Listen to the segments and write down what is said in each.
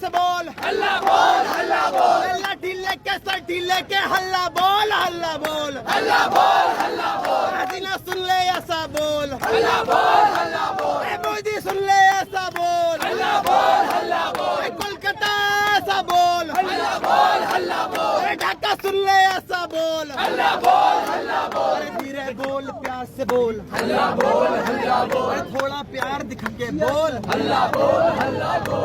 से बोल हल्ला बोल हल्ला बोल हल्ला ढीले के सर ढीले के हल्ला बोल हल्ला बोल हल्ला बोल हल्ला बोल हसीना सुन ले ऐसा बोल हल्ला बोल हल्ला बोल ए मोदी सुन ले ऐसा बोल हल्ला बोल हल्ला बोल ए कोलकाता ऐसा बोल हल्ला बोल हल्ला बोल ए ढाका सुन ले ऐसा बोल हल्ला बोल हल्ला बोल अरे धीरे बोल प्यार से बोल हल्ला बोल हल्ला बोल थोड़ा प्यार दिखा के बोल हल्ला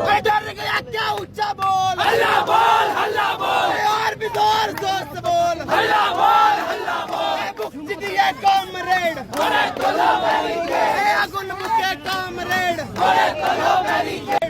मैं डर गया क्या ऊंचा बोल हल्ला बोल हल्ला बोल और भी जोर जोर से बोल हल्ला बोल हल्ला बोल मुक्ति दिए कॉमरेड घोड़े तलो बैरिकेड ए अगुन मुके कॉमरेड घोड़े तलो बैरिकेड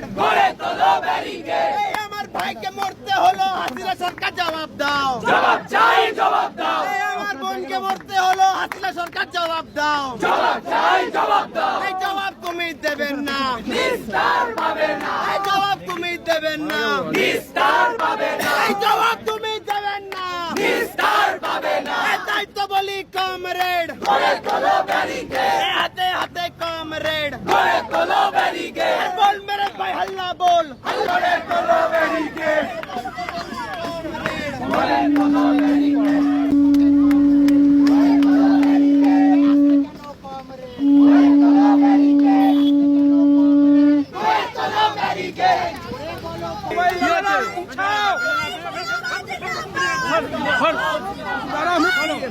সরকার জবাব দাও। জবাব চাই জবাব দাও। এই জবাব তুমি দেবেন না। নিস্তার পাবে না। এই জবাব তুমি দেবেন না। নিস্তার পাবে না। এই জবাব তুমি দেবেন না। নিস্তার পাবে না। তাই তো বলি কমরেড। ঘরে তোলো ব্যারিকেড। হাতে হাতে কমরেড। ঘরে তোলো ব্যারিকেড বল মেরে ভাই হল্লা বল ঘরে তোলো ব্যারিকেড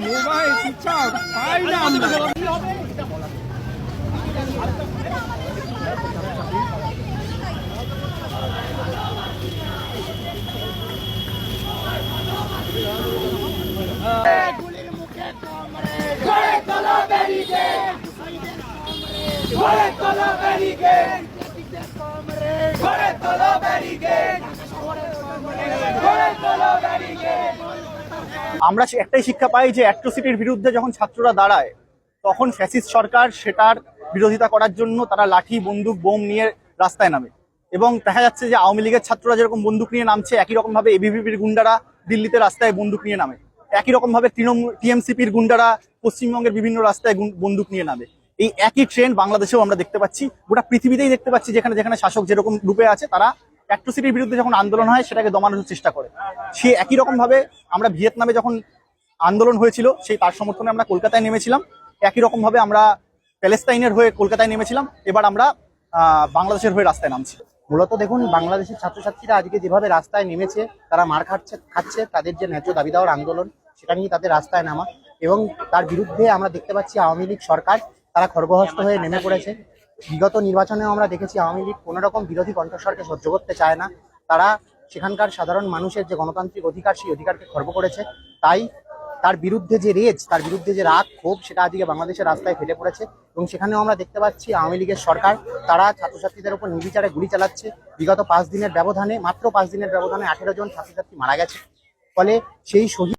মোবাইল চুপচাপ পাই না আমরা ঘরে তোলো ব্যারিকেড। ঘরে তোলো ব্যারিকেড। ঘরে তোলো ব্যারিকেড ঘরে তোলো ব্যারিকেড আমরা একটাই শিক্ষা পাই যে অ্যাট্রোসিটির বিরুদ্ধে যখন ছাত্ররা দাঁড়ায়, তখন ফ্যাসিস্ট সরকার সেটার বিরোধিতা করার জন্য তারা লাঠি, বন্দুক, বোম নিয়ে রাস্তায় নামে। এবং দেখা যাচ্ছে যে আওয়ামী লীগের ছাত্ররা যেরকম বন্দুক নিয়ে নামছে, একই রকম ভাবে এবিভিপির গুন্ডারা দিল্লিতে রাস্তায় বন্দুক নিয়ে নামে। একই রকম ভাবে তৃণমূল টিএমসিপির গুন্ডারা পশ্চিমবঙ্গের বিভিন্ন রাস্তায় বন্দুক নিয়ে নামে। এই একই ট্রেন্ড বাংলাদেশেও আমরা দেখতে পাচ্ছি। গোটা পৃথিবীতেই দেখতে পাচ্ছি যেখানে যেখানে শাসক যেরকম রূপে আছে, তারা অ্যাট্রোসিটির বিরুদ্ধে যখন আন্দোলন হয়, সেটাকে দমানোর চেষ্টা করে। সে একই রকম ভাবে আমরা ভিয়েতনামে যখন আন্দোলন হয়েছিল, সেই তার সমর্থনে আমরা কলকাতায় নেমেছিলাম। একই রকম ভাবে আমরা প্যালেস্তাইনের হয়ে কলকাতায় নেমেছিলাম। এবার আমরা বাংলাদেশের হয়ে রাস্তায় নামছি। মূলত দেখুন, বাংলাদেশের ছাত্রছাত্রীরা আজকে যেভাবে রাস্তায় নেমেছে, তারা মার খাচ্ছে খাচ্ছে, তাদের যে ন্যায্য দাবি দেওয়ার আন্দোলন, সেটা নিয়ে তাদের রাস্তায় নামা। এবং তার বিরুদ্ধে আমরা দেখতে পাচ্ছি আওয়ামী লীগ সরকার, তারা খর্গহস্ত হয়ে নেমে পড়েছে। বিগত নির্বাচনেও আমরা দেখেছি আওয়ামী লীগ কোনো রকম বিরোধী কণ্ঠস্বরকে সহ্য করতে চায় না। তারা সেখানকার সাধারণ মানুষের যে গণতান্ত্রিক অধিকার, সেই অধিকারকে খর্ব করেছে। তাই তার বিরুদ্ধে যে রেজ, তার বিরুদ্ধে যে রাগ, ক্ষোভ, সেটা আজকে বাংলাদেশের রাস্তায় ফেটে পড়েছে এবং সেখানেও আমরা দেখতে পাচ্ছি আওয়ামী লীগের সরকার, তারা ছাত্রছাত্রীদের উপর নির্বিচারে গুলি চালাচ্ছে। বিগত পাঁচ দিনের ব্যবধানে, মাত্র পাঁচ দিনের ব্যবধানে আঠেরো জন ছাত্রছাত্রী মারা গেছে। ফলে সেই শহীদ